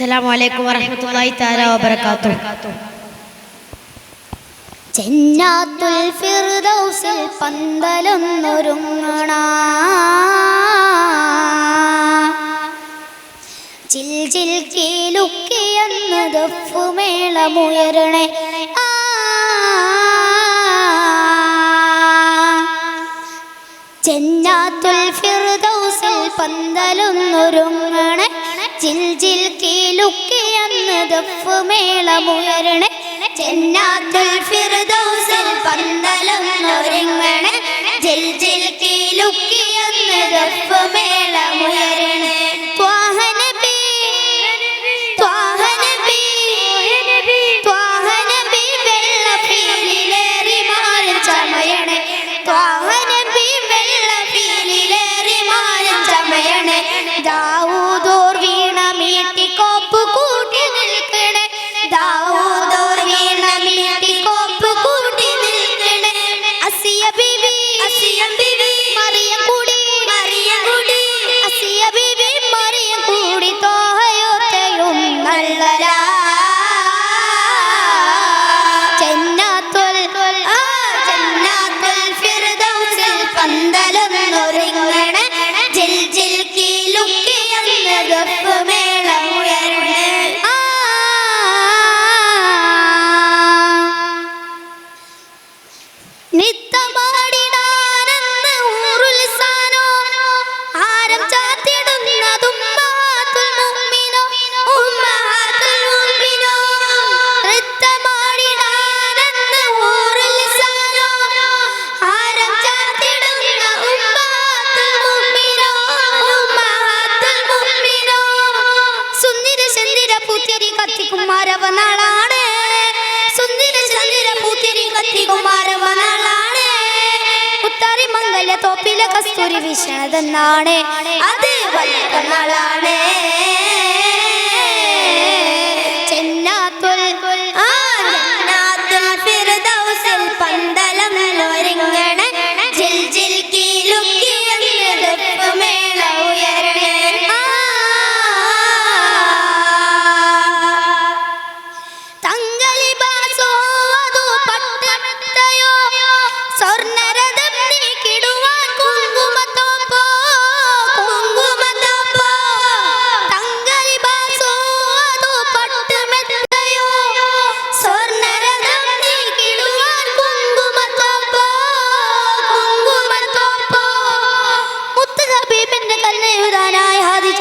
അസ്സലാമു അലൈക്കും വറഹ്മത്തുള്ളാഹി തആല വബറകാതുഹു. ജന്നത്തുൽ ഫിർദൗസിൽ പന്തലൊന്നൊരുങ്ങണ. ചിൽ ചിൽ കീലുക്കിയെന്ന് ദഫുമേളമുയരണേ ജന്നാത്തുൽ ഫിർദൗസിൽ പന്തലൊന്നൊരുങ്ങണേ. ചിൽ ചിൽ കീലുക്കിഴന്ന് ദഫുമേളമുയരണേ ചെന്നാത്തിൽ ഫിർദൗസിൽ പന്തലൊന്നൊരുങ്ങണേ. ജിൽ ജിൽ കീലുക്കിയെന്ന് ദഫുമേള Nyt വല്ല തോപ്പിലെ കസ്തൂരി വിഷാദെന്നാണ് അത് വല്ല നാളാണ്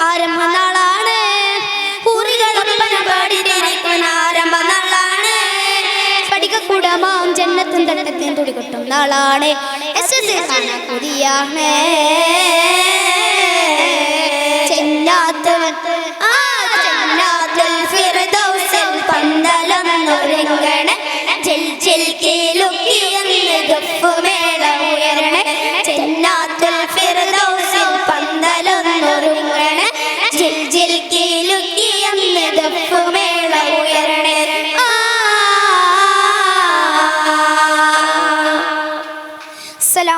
ആരംഭ നാളാണ് കുറികളൊപ്പന പാടിയിരിക്കുന്ന ആരംഭ നാളാണ് സ്ഫടികക്കുടമാം ജന്നത്തും തട്ടത്തെ തുടികൊട്ടും നാളാണ്. എസ് എസ് കാണാൻ ചെല്ലാത്ത ആ